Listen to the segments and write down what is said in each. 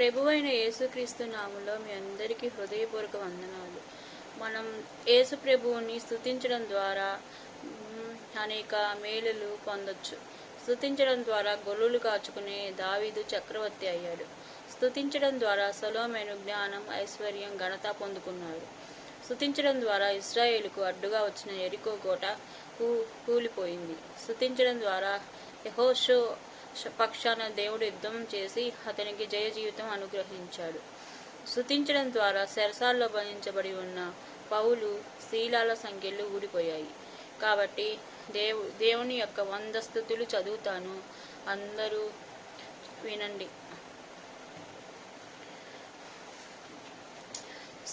ప్రభువైన యేసుక్రీస్తు నామంలో మీ అందరికీ హృదయపూర్వక వందనాలు. మనం యేసు ప్రభువుని స్థుతించడం ద్వారా అనేక మేలులు పొందొచ్చు. స్థుతించడం ద్వారా గొల్లులు కాచుకునే దావీదు చక్రవర్తి అయ్యాడు. స్థుతించడం ద్వారా సొలోమేను జ్ఞానం ఐశ్వర్యం ఘనత పొందుకున్నాడు. స్తుతించడం ద్వారా ఇస్రాయేలుకు అడ్డుగా వచ్చిన ఎరికో కోట కూ కూలిపోయింది. స్థుతించడం ద్వారా యహోషో పక్షాన దేవుడు యుద్ధం చేసి అతనికి జయ జీవితం అనుగ్రహించాడు. శృతించడం ద్వారా సెరసాల్లో బంధించబడి ఉన్న పౌలు శీలాల సంఖ్యలు ఊడిపోయాయి. కాబట్టి దేవు దేవుని యొక్క వంద స్థుతులు చదువుతాను. అందరూ వినండి.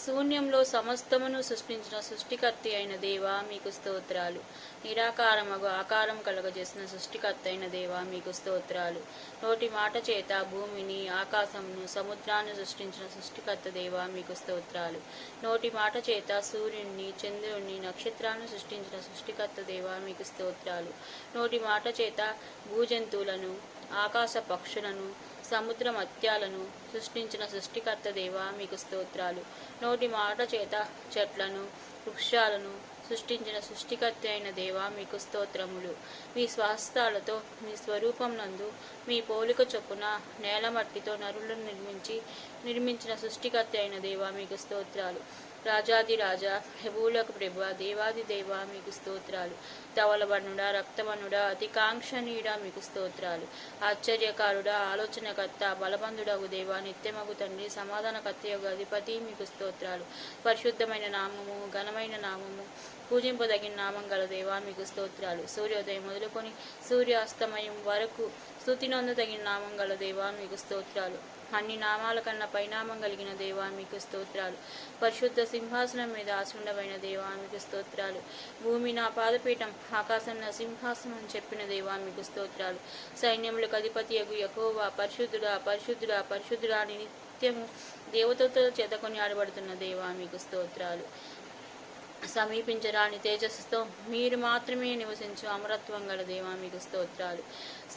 శూన్యంలో సమస్తమును సృష్టించిన సృష్టికర్త అయిన దేవా మీకు స్తోత్రాలు. నిరాకారమగు ఆకారం కలుగజేసిన సృష్టికర్త అయిన దేవా మీకు స్తోత్రాలు. నోటి మాట చేత భూమిని ఆకాశమును సముద్రాన్ని సృష్టించిన సృష్టికర్త దేవా మీకు స్తోత్రాలు. నోటి మాట చేత సూర్యుణ్ణి చంద్రుణ్ణి నక్షత్రాలను సృష్టించిన సృష్టికర్త దేవా మీకు స్తోత్రాలు. నోటి మాట చేత భూజంతువులను ఆకాశ పక్షులను సముద్ర మత్యాలను సృష్టించిన సృష్టికర్త దేవా మీకు స్తోత్రాలు. నోటి మాట చేత చెట్లను వృక్షాలను సృష్టించిన సృష్టికర్త అయిన దేవా మీకు స్తోత్రములు. మీ స్వాస్థాలతో మీ స్వరూపం నందు మీ పోలిక చొప్పున నేల మట్టితో నరులను నిర్మించి నిర్మించిన సృష్టికర్త అయిన దేవా మీకు స్తోత్రాలు. రాజాది రాజా ప్రభువులకు ప్రభు దేవాది దేవ మీకు స్తోత్రాలు. తవలవనుడ రక్తవర్ణుడా అతి మీకు స్తోత్రాలు. ఆశ్చర్యకారుడా ఆలోచనకర్త బలబంధుడగు దేవ నిత్యమగు తండ్రి సమాధానకర్త యొక్క అధిపతి మీకు స్తోత్రాలు. పరిశుద్ధమైన నామము ఘనమైన నామము పూజింపదగిన నామం గల దేవా మీకు స్తోత్రాలు. సూర్యోదయం మొదలుకొని సూర్యాస్తమయం వరకు స్తుతి తగిన నామం గల దేవా మీకు స్తోత్రాలు. అన్ని నామాల కన్నా పరిణామం కలిగిన దేవా మీకు స్తోత్రాలు. పరిశుద్ధ సింహాసనం మీద ఆసుండమైన దేవా మీకు స్తోత్రాలు. భూమి నా పాదపీఠం ఆకాశం నా సింహాసనం అని చెప్పిన దేవా మీకు స్తోత్రాలు. సైన్యములకు అధిపతి యగు యహోవా పరిశుద్ధుడా పరిశుద్ధుడా పరిశుద్ధుడా అని నిత్యము దేవతలతో చేతకొని ఆడబడుతున్న దేవా మీకు స్తోత్రాలు. సమీపించరాని తేజస్సుతో మీరు మాత్రమే నివసించు అమరత్వం గల దేవా మీకు స్తోత్రాలు.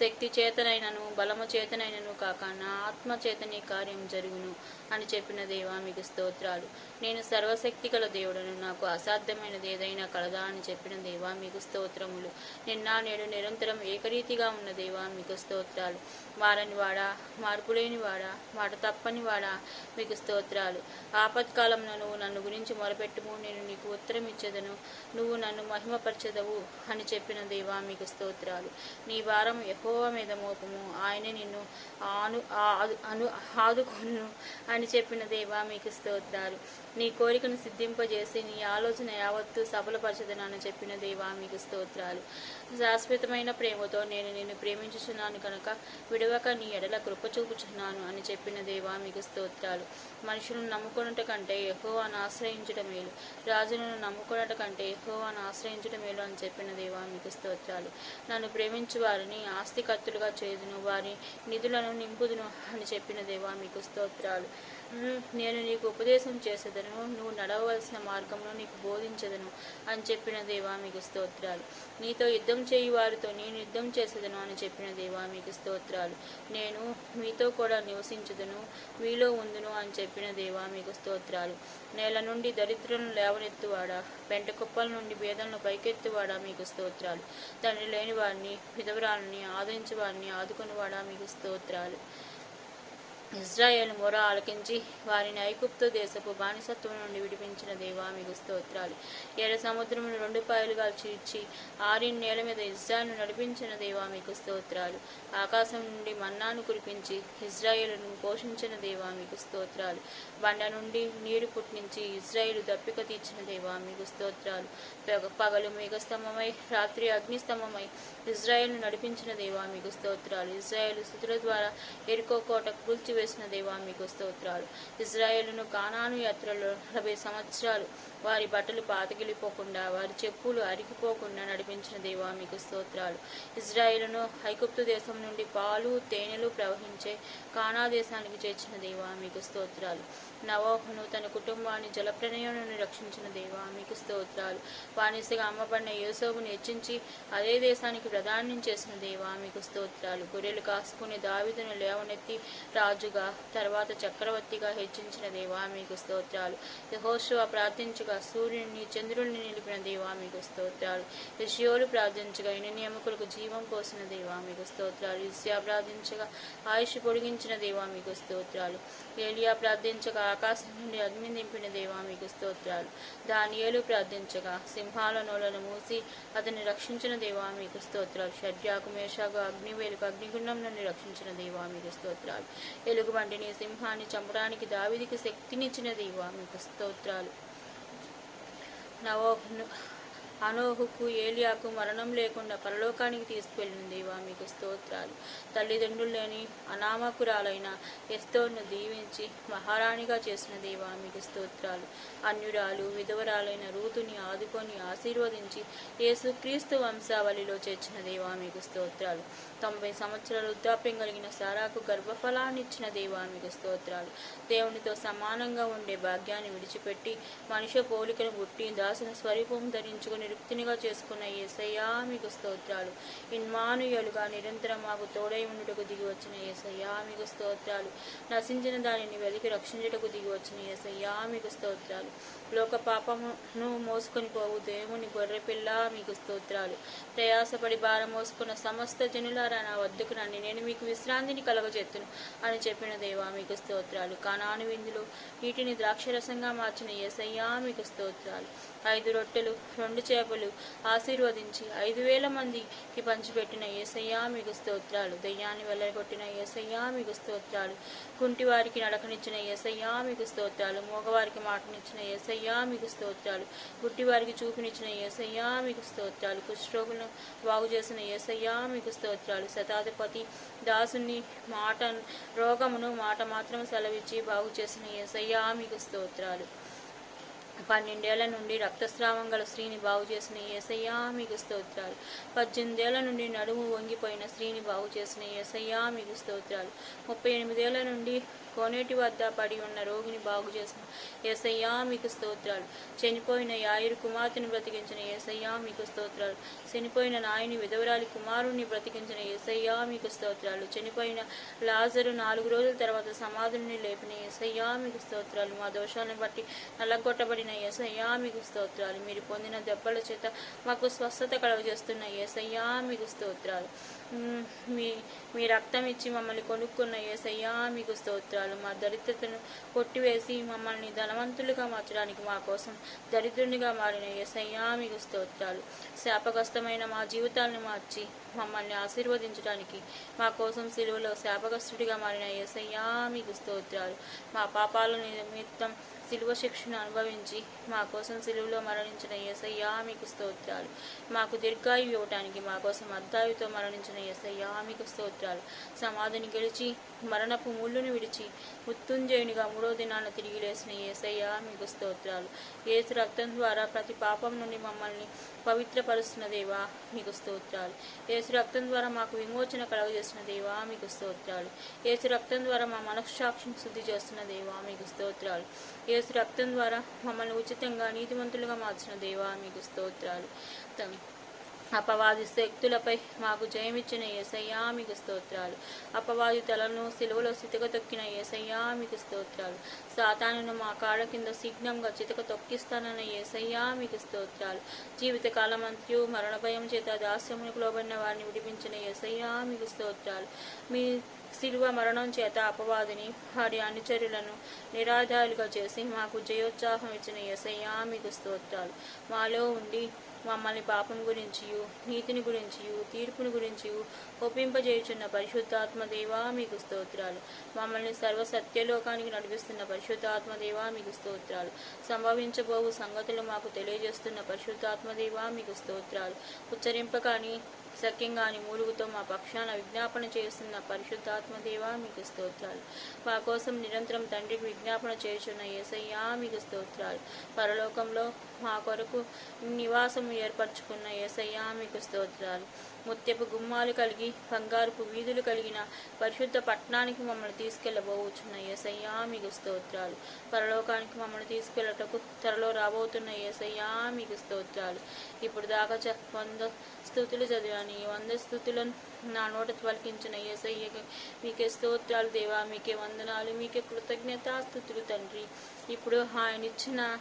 శక్తి చేతనైనను బలము చేతనైనను కాక నా ఆత్మ చేతనే కార్యం జరుగును అని చెప్పిన దేవా మీకు స్తోత్రాలు. నేను సర్వశక్తి గల దేవుడను నాకు అసాధ్యమైనది ఏదైనా కలదా అని చెప్పిన దేవా మీకు స్తోత్రములు. నిన్న నేడు నిరంతరం ఏకరీతిగా ఉన్న దేవా మీకు స్తోత్రాలు. మారని వాడా మార్పులేని వాడా మాట తప్పని వాడా మీకు స్తోత్రాలు. ఆపత్కాలంలో నువ్వు నన్ను గురించి మొరపెట్టుము నేను నీకు ఉత్తరం ఇచ్చేదను నువ్వు నన్ను మహిమపరచెదవు అని చెప్పిన దేవా మీకు స్తోత్రాలు. నీ భారం ఎక్కువ మీద మోపము. ఆయనే నిన్ను ఆను అను ఆదుకొను అని చెప్పిన దేవా మీకు స్తోత్రాలు. నీ కోరికను సిద్ధింపజేసి నీ ఆలోచన యావత్తు సఫలపరచదను అని చెప్పిన దేవా మీకు స్తోత్రాలు. శాశ్వతమైన ప్రేమతో నేను నిన్ను ప్రేమించుచున్నాను కనుక విడవక నీ ఎడల కృప చూపుచున్నాను అని చెప్పిన దేవా మీకు స్తోత్రాలు. మనుషులను నమ్ముకొనుట కంటే ఎక్కువ ఆశ్రయించడం మేలు రాజులను నమ్ముకొనుట కంటే యెహోవాను ఆశ్రయించడం మేలు అని చెప్పిన దేవా మీకు స్తోత్రాలు. నన్ను ప్రేమించు వారిని ఆస్తికత్తులుగా చేదును వారి నిధులను నింపుదును అని చెప్పిన దేవా మీకు స్తోత్రాలు. నేను నీకు ఉపదేశం చేసేదను నువ్వు నడవవలసిన మార్గంలో నీకు బోధించదను అని చెప్పిన దేవా మీకు స్తోత్రాలు. నీతో యుద్ధం చేయి వారితో నేను యుద్ధం చేసేదను అని చెప్పిన దేవా మీకు స్తోత్రాలు. నేను మీతో కూడా నివసించదును మీలో ఉందును అని చెప్పిన దేవా మీకు స్తోత్రాలు. నేల నుండి దరిద్రులను లేవనెత్తువాడు పెంట కుప్పల నుండి భేదలను పైకెత్తువాడా మీకు స్తోత్రాలు? తండ్రి లేని వారిని విధవరాలని ఆదరించేవారిని వారిని మీకు స్తోత్రాలు? ఇజ్రాయేల్ మొర ఆలకించి వారిని ఐగుప్తు దేశపు బానిసత్వం నుండి విడిపించిన దేవా మీకు స్తోత్రాలు. ఎర్ర సముద్రమును రెండు పాయలుగా చీర్చి ఆరిన్ నేల మీద ఇజ్రాయల్ను నడిపించిన దేవా మీకు స్తోత్రాలు. ఆకాశం నుండి మన్నాను కురిపించి ఇజ్రాయేల్ను పోషించిన దేవా మీకు స్తోత్రాలు. బండ నుండి నీరు పుట్టించి ఇజ్రాయేల్ దప్పిక తీర్చిన దేవా మీకు స్తోత్రాలు. పగ- పగలు మేఘస్తంభమై రాత్రి అగ్నిస్తంభమై ఇజ్రాయేల్ను నడిపించిన దేవా మీకు స్తోత్రాలు. ఇజ్రాయేలు స్థుతుల ద్వారా ఎరుకో కోట వేసిన దేవా మీకు స్తోత్రాలు. ఇజ్రాయేలును కానాను యాత్రలో నలభై సంవత్సరాలు వారి బట్టలు పాతగిలిపోకుండా వారి చెప్పులు అరిగిపోకుండా నడిపించిన దేవా మీకు స్తోత్రాలు. ఇజ్రాయిల్ను హైకుప్తు దేశం నుండి పాలు తేనెలు ప్రవహించే కానా దేశానికి చేర్చిన దేవా మీకు స్తోత్రాలు. నవోహును తన కుటుంబాన్ని జలప్రణయం నుండి రక్షించిన దేవా మీకు స్తోత్రాలు. బానిసగా అమ్మబడిన యోసోబును హెచ్చించి అదే దేశానికి ప్రధానం చేసిన దేవా మీకు స్తోత్రాలు. గొర్రెలు కాసుకుని దావిదను లేవనెత్తి రాజుగా రాజుగా తర్వాత చక్రవర్తిగా హెచ్చించిన దేవా మీకు స్తోత్రాలు. యహోశివ ప్రార్థించగా సూర్యుని చంద్రుడిని నిలిపిన దేవా మీకు స్తోత్రాలు. యశియోలు ప్రార్థించగా ఇన్ని నియమకులకు జీవం పోసిన దేవా మీకు స్తోత్రాలు. ఇస్యా ప్రార్థించగా ఆయుష్ పొడిగించిన దేవా మీకు స్తోత్రాలు. ఏలియా ప్రార్థించగా ఆకాశం నుండి అగ్ని నింపిన దేవా మీకు స్తోత్రాలు. దానియేలు ప్రార్థించగా సింహాల నోలను మూసి అతన్ని రక్షించిన దేవా మీకు స్తోత్రాలు. షడ్యాకు మేషాకు అగ్నివేలుకు అగ్నిగుండం నుండి రక్షించిన దేవా మీకు స్తోత్రాలు ఎలుగుబంటిని సింహాన్ని చంపడానికి దావిదికి శక్తినిచ్చిన దేవా మీకు స్తోత్రాలు. నవో అనోహుకు ఏలియాకు మరణం లేకుండా పరలోకానికి తీసుకువెళ్ళింది దేవా మీకు స్తోత్రాలు. తల్లిదండ్రులు లేని అనామకురాలైన ఎస్తోను దీవించి మహారాణిగా చేసిన దేవా మీకు స్తోత్రాలు. అన్యురాలు విధవరాలైన రూతుని ఆదుకొని ఆశీర్వదించి యేసుక్రీస్తు వంశావళిలో చేర్చిన దేవా మీకు స్తోత్రాలు. తొంభై సంవత్సరాలు వృద్ధాప్యం కలిగిన సారాకు గర్భఫలాన్ని ఇచ్చిన స్తోత్రాలు. దేవునితో సమానంగా ఉండే భాగ్యాన్ని విడిచిపెట్టి మనిషి పోలికను పుట్టి దాసుని స్వరూపం ధరించుకుని రుక్తినిగా చేసుకున్న ఏసయ్యా మీకు స్తోత్రాలు. ఇన్మానుయలుగా నిరంతరం మాకు తోడై ఉండుటకు దిగి వచ్చిన ఏసయ్యా మీకు స్తోత్రాలు. నశించిన దానిని వెలికి రక్షించుటకు దిగి వచ్చిన ఏసయ్యా మీకు స్తోత్రాలు. లోక పాపమును మోసుకొని పోవు. దేవుని గొర్రెపిల్ల మీకు స్తోత్రాలు. ప్రయాసపడి భారం మోసుకున్న సమస్త జనులారా నా వద్దకు నన్ను నేను మీకు విశ్రాంతిని కలగజెత్తును అని చెప్పిన దేవా మీకు స్తోత్రాలు. కానాను విందులు వీటిని ద్రాక్షరసంగా మార్చిన ఏసయ్యా మీకు స్తోత్రాలు. ఐదు రొట్టెలు రెండు చేపలు ఆశీర్వదించి ఐదు వేల మందికి పంచిపెట్టిన ఏసయ్యా మీకు స్తోత్రాలు. దయ్యాన్ని వెళ్ళగొట్టిన ఏసయ్యా మీకు స్తోత్రాలు. కుంటి వారికి నడకనిచ్చిన ఏసయ్యా మీకు స్తోత్రాలు. మూగవారికి మాటనిచ్చిన ఏసయ్యా మీకు స్తోత్రాలు. గుడ్డివారికి చూపునిచ్చిన ఏసయ్యా మీకు స్తోత్రాలు. కుష్ఠరోగులను బాగు చేసిన ఏసయ్యా మీకు స్తోత్రాలు. శతాధిపతి దాసుని మాట రోగమును మాట మాత్రం సెలవిచ్చి బాగు చేసిన ఏసయ్యా మీకు స్తోత్రాలు. పన్నెండేళ్ళ నుండి రక్తస్రావం గల స్త్రీని బాగు చేసిన ఏసయ్యా మీకు స్తోత్రాలు. పద్దెనిమిదేళ్ళ నుండి నడుము వంగిపోయిన స్త్రీని బాగు చేసిన ఏసయ్యా మీకు స్తోత్రాలు. ముప్పై ఎనిమిదేళ్ళ నుండి కోనేటి వద్ద పడి ఉన్న రోగిని బాగు చేసిన ఏసయ్యా మీకు స్తోత్రాలు. చనిపోయిన యాయిరు కుమార్తెను బ్రతికించిన ఏసయ్యా మీకు స్తోత్రాలు. చనిపోయిన నాయని విధవరాలి కుమారుణ్ణి బ్రతికించిన ఏసయ్యా మీకు స్తోత్రాలు. చనిపోయిన లాజరు నాలుగు రోజుల తర్వాత సమాధుని లేపిన ఏసయ్యా మీకు స్తోత్రాలు. మా దోషాలను బట్టి నల్లగొట్టబడిన ఏసయ్యా మీకు స్తోత్రాలు. మీరు పొందిన దెబ్బల చేత మాకు స్వస్థత కలుగజేస్తున్న ఏసయ్యా మీకు స్తోత్రాలు. మీ మీ రక్తం ఇచ్చి మమ్మల్ని కొనుక్కున్న ఏసయ్యా మీకు స్తోత్రాలు. మా దరిద్రతను కొట్టివేసి మమ్మల్ని ధనవంతులుగా మార్చడానికి మా కోసం దరిద్రునిగా మారిన ఏసయ్యా మీకు స్తోత్రాలు. శాపగ్రస్తమైన మా జీవితాలను మార్చి మమ్మల్ని ఆశీర్వదించడానికి మా కోసం సిలువలో శాపగ్రస్తుడిగా మారిన ఏసయ్యా మీకు స్తోత్రాలు. మా పాపాల నిమిత్తం శిలువ శిక్షను అనుభవించి మా కోసం సిలువలో మరణించిన యేసయ్యా మీకు స్తోత్రాలు. మాకు దీర్ఘాయు ఇవ్వటానికి మా కోసం అద్దాయుతో మరణించిన యేసయ్యా మీకు స్తోత్రాలు. సమాధిని గెలిచి మరణపు ముళ్ళును విడిచి ఉత్తుంజయునిగా మూడో దినాన తిరిగి లేసిన యేసయ్యా మీకు స్తోత్రాలు. ఏసు రక్తం ద్వారా ప్రతి పాపం నుండి మమ్మల్ని పవిత్రపరుస్తున్న దేవా మీకు స్తోత్రాలు. ఏసు రక్తం ద్వారా మాకు విమోచన కలుగజేసిన దేవా మీకు స్తోత్రాలు. యేసు రక్తం ద్వారా మా మనస్సాక్షిని శుద్ధి చేస్తున్న దేవా మీకు స్తోత్రాలు. యేసు రక్తం ద్వారా మమ్మల్ని ఉచితంగా నీతిమంతులుగా మార్చిన దేవా మీకు స్తోత్రాలు. అపవాది శక్తులపై మాకు జయమిచ్చిన ఏసయ్యా మీకు స్తోత్రాలు. అపవాది తలను సిలువలో చితక తొక్కిన ఏసయ్యా మీకు స్తోత్రాలు. సాతానును మా కాళ్ళ కింద సిగ్నంగా చితక తొక్కిస్తానన్న ఏసయ్యా మీకు స్తోత్రాలు. జీవితకాలం అంత్యు మరణ భయం చేత దాస్యమునికి లోబడిన వారిని విడిపించిన ఏసయ్యా మీకు స్తోత్రాలు. మీ శిలువ మరణం చేత అపవాదిని వారి అనుచరులను నిరాధారులుగా చేసి మాకు జయోత్సాహం ఇచ్చిన ఎసయ్యా మీకు స్తోత్రాలు. మాలో ఉండి మమ్మల్ని పాపం గురించియు నీతిని గురించియు తీర్పుని గురించియు ఒప్పింపజేయుచున్న పరిశుద్ధాత్మ దేవా మీకు స్తోత్రాలు. మమ్మల్ని సర్వ సత్యలోకానికి నడిపిస్తున్న పరిశుద్ధాత్మ దేవా మీకు స్తోత్రాలు. సంభవించబోవు సంగతులు మాకు తెలియజేస్తున్న పరిశుద్ధాత్మ దేవా మీకు స్తోత్రాలు. ఉచ్చరింపకాని సఖ్యంగాని మూలుగుతో మా పక్షాన విజ్ఞాపన చేస్తున్న పరిశుద్ధాత్మ దేవా మీకు స్తోత్రాలు. మా కోసం నిరంతరం తండ్రికి విజ్ఞాపన చేస్తున్న ఏసయ్యా మీకు స్తోత్రాలు. పరలోకంలో మా కొరకు నివాసం ఏర్పరచుకున్న యేసయ్యా మీకు స్తోత్రాలు. ముత్యపు గుమ్మాలు కలిగి బంగారుపు వీధులు కలిగిన పరిశుద్ధ పట్టణానికి మమ్మల్ని తీసుకెళ్ళబోచున్న ఏసయ్యా మీకు స్తోత్రాలు. పరలోకానికి మమ్మల్ని తీసుకెళ్ళటకు త్వరలో రాబోతున్న ఏసయ్యా మీకు స్తోత్రాలు. ఇప్పుడు దాకా చ- వంద స్థుతులు చదివాను. ఈ వంద స్థుతులను నా నోట పలికించిన ఏసయ్యకి మీకే స్తోత్రాలు. దేవా మీకే వందనాలు. మీకే కృతజ్ఞతాస్థుతులు తండ్రి. ఇప్పుడు ఆయన ఇచ్చిన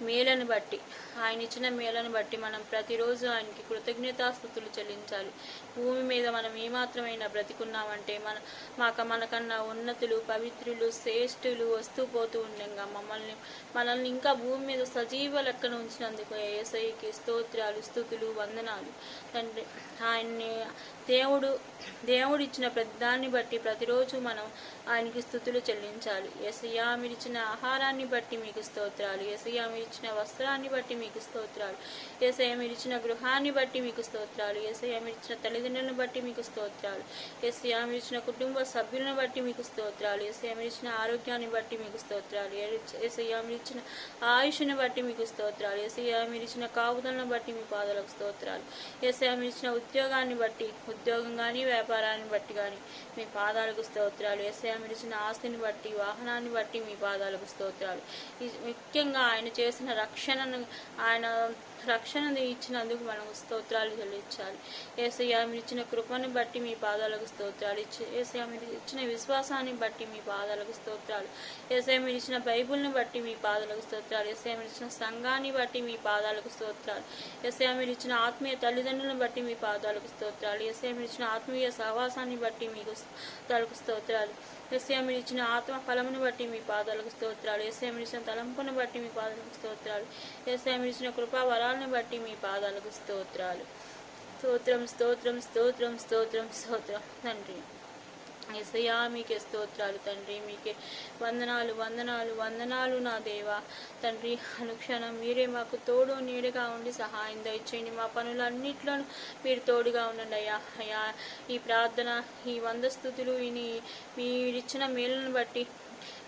మేలను బట్టి ఆయన ఇచ్చిన మేలను బట్టి మనం ప్రతిరోజు ఆయనకి కృతజ్ఞతాస్థుతులు చెల్లించాలి. భూమి మీద మనం ఏమాత్రమైనా బ్రతికున్నామంటే మన మాక మనకన్నా ఉన్నతులు పవిత్రులు శ్రేష్ఠులు వస్తూ పోతూ ఉండగా మమ్మల్ని మనల్ని ఇంకా భూమి మీద సజీవ లెక్కన ఉంచినందుకు ఏసైకి స్తోత్రాలు స్థుతులు వందనాలు. తండ్రి. ఆయన్ని దేవుడు దేవుడు ఇచ్చిన ప్రతిదాన్ని బట్టి ప్రతిరోజు మనం ఆయనకి స్థుతులు చెల్లించాలి. ఎసయ్యా మీరు ఇచ్చిన ఆహారాన్ని బట్టి మీకు స్తోత్రాలు. ఎసయ్యా మీరు ఇచ్చిన వస్త్రాన్ని బట్టి మీకు స్తోత్రాలు. ఏసయ్య మీరు ఇచ్చిన గృహాన్ని బట్టి మీకు స్తోత్రాలు. ఏసయ్య మీరు ఇచ్చిన తల్లిదండ్రులను బట్టి మీకు స్తోత్రాలు. ఏసయ్య మీరు ఇచ్చిన కుటుంబ సభ్యులను బట్టి మీకు స్తోత్రాలు. ఏసయ్య మీరు ఇచ్చిన ఆరోగ్యాన్ని బట్టి మీకు స్తోత్రాలు. ఎసయ్యా మీరు ఇచ్చిన ఆయుష్ని బట్టి మీకు స్తోత్రాలు. ఎసయ్యా మీరు ఇచ్చిన కాపుదలను బట్టి మీ పాదాలకు స్తోత్రాలు. ఎస్ మీరు ఇచ్చిన ఉద్యోగాన్ని బట్టి ఉద్యోగం కానీ వ్యాపారాన్ని బట్టి కానీ మీ పాదాలకు స్తోత్రాలు. ఏసయ్య ఇచ్చిన ఆస్తిని బట్టి వాహనాన్ని బట్టి మీ పాదాలకు స్తోత్రాలు. ముఖ్యంగా ఆయన చేసిన రక్షణను ఆయన రక్షణను ఇచ్చినందుకు మనం స్తోత్రాలు చెల్లించాలి. ఏసయ్య మీరు ఇచ్చిన కృపను బట్టి మీ పాదాలకు స్తోత్రాలు ఇచ్చి ఏసయ్య మీరు ఇచ్చిన విశ్వాసాన్ని బట్టి మీ పాదాలకు స్తోత్రాలు. ఏసయ్య మీరు ఇచ్చిన బైబుల్ని బట్టి మీ పాదాలకు స్తోత్రాలు. ఏసయ్య మీరు ఇచ్చిన సంఘాన్ని బట్టి మీ పాదాలకు స్తోత్రాలు. ఏసయ్య మీరు ఇచ్చిన ఆత్మీయ తల్లిదండ్రులు తల్లిదండ్రులను బట్టి మీ పాదాలకు స్తోత్రాలు. ఎస్ఐ మీరు ఇచ్చిన ఆత్మీయ సహవాసాన్ని బట్టి మీకు తలకు స్తోత్రాలు. ఎస్ఐ మీరు ఇచ్చిన ఆత్మ ఫలమును బట్టి మీ పాదాలకు స్తోత్రాలు. ఎస్ఐ మీరు ఇచ్చిన తలంపును బట్టి మీ పాదాలకు స్తోత్రాలు. ఎస్ఐ మీరు ఇచ్చిన కృపా వరాలను బట్టి మీ పాదాలకు స్తోత్రాలు. స్తోత్రం స్తోత్రం స్తోత్రం స్తోత్రం స్తోత్రం. తండ్రి. ఎసయా మీకే స్తోత్రాలు తండ్రి. మీకే వందనాలు వందనాలు వందనాలు నా దేవా. తండ్రి అనుక్షణం మీరే మాకు తోడు నీడగా ఉండి సహాయం దయచేయండి. మా పనులన్నిట్లోనూ మీరు తోడుగా ఉండండి అయ్యా. అయ్యా ఈ ప్రార్థన ఈ వంద స్థుతులు ఈ మీరిచ్చిన మేలును బట్టి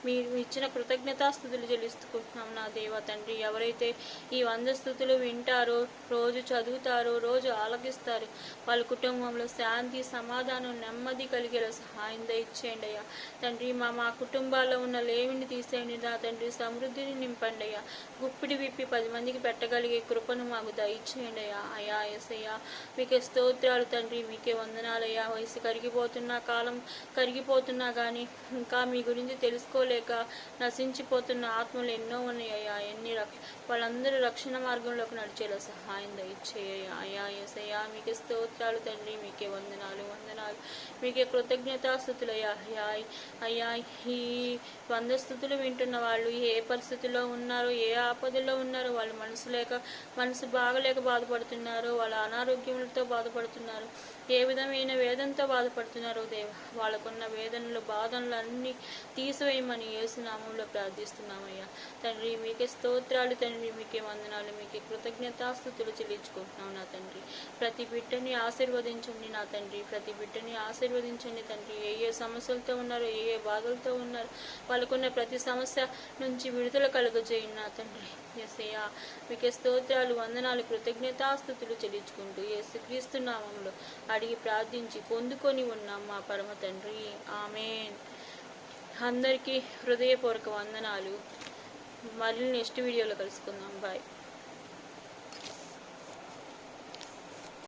మీరు ఇచ్చిన కృతజ్ఞతాస్థుతులు చెల్లిస్తున్నాం నా దేవ తండ్రి. ఎవరైతే ఈ వంద స్థుతులు వింటారో రోజు చదువుతారో రోజు ఆలకిస్తారు వాళ్ళ కుటుంబంలో శాంతి సమాధానం నెమ్మది కలిగేలా సహాయం దయచేయండి అయ్యా. తండ్రి మా మా కుటుంబాల్లో ఉన్న లేమిని తీసేయండి నా తండ్రి. సమృద్ధిని నింపండి అయ్యా. గుప్పిడి విప్పి పది మందికి పెట్టగలిగే కృపను మాకు దయచేయండి అయ్యా. అయ్యా ఎసయ్యా మీకే స్తోత్రాలు తండ్రి మీకే వందనాలయ్యా వయసు కరిగిపోతున్న కాలం కరిగిపోతున్నా కానీ ఇంకా మీ గురించి తట్టుకోలేక నశించిపోతున్న ఆత్మలు ఎన్నో ఉన్నాయ్యా ఎన్ని రక్ష వాళ్ళందరూ రక్షణ మార్గంలోకి నడిచేలా సహాయం దయచేయ అయ్యా ఎసయ్యా మీకే స్తోత్రాలు తండ్రి మీకే వందనాలు వందనాలు. మీకే కృతజ్ఞతాస్థుతులయ్యా. అయ్యా అయ్యా ఈ వంద స్థుతులు వింటున్న వాళ్ళు ఏ పరిస్థితుల్లో ఉన్నారో ఏ ఆపదలో ఉన్నారో వాళ్ళు మనసు లేక మనసు బాగలేక బాధపడుతున్నారో వాళ్ళ అనారోగ్యములతో బాధపడుతున్నారు ఏ విధమైన వేదంతో బాధపడుతున్నారో దేవ. వాళ్ళకున్న వేదనలు బాధనలు అన్నీ తీసివేయమని ఏసునామంలో ప్రార్థిస్తున్నామయ్యా. తండ్రి మీకే స్తోత్రాలు తండ్రి మీకే వందనాలు మీకే కృతజ్ఞతాస్థుతులు చెల్లించుకుంటున్నాం నా తండ్రి. ప్రతి బిడ్డని ఆశీర్వదించండి నా తండ్రి. ప్రతి బిడ్డని ఆశీర్వదించండి తండ్రి. ఏ ఏ సమస్యలతో ఉన్నారో ఏ ఏ బాధలతో ఉన్నారో వాళ్ళకున్న ప్రతి సమస్య నుంచి విడుదల కలుగజేయండి నా తండ్రి. ఎస్ఐయా మీకే స్తోత్రాలు వందనాలు కృతజ్ఞతాస్థుతులు చెల్లించుకుంటూ యేసు క్రీస్తు నామంలో అడిగి ప్రార్థించి పొందుకొని ఉన్నాం మా పరమ తండ్రి. ఆమెన్. అందరికీ హృదయపూర్వక వందనాలు. మళ్ళీ నెక్స్ట్ వీడియోలో కలుసుకుందాం. బాయ్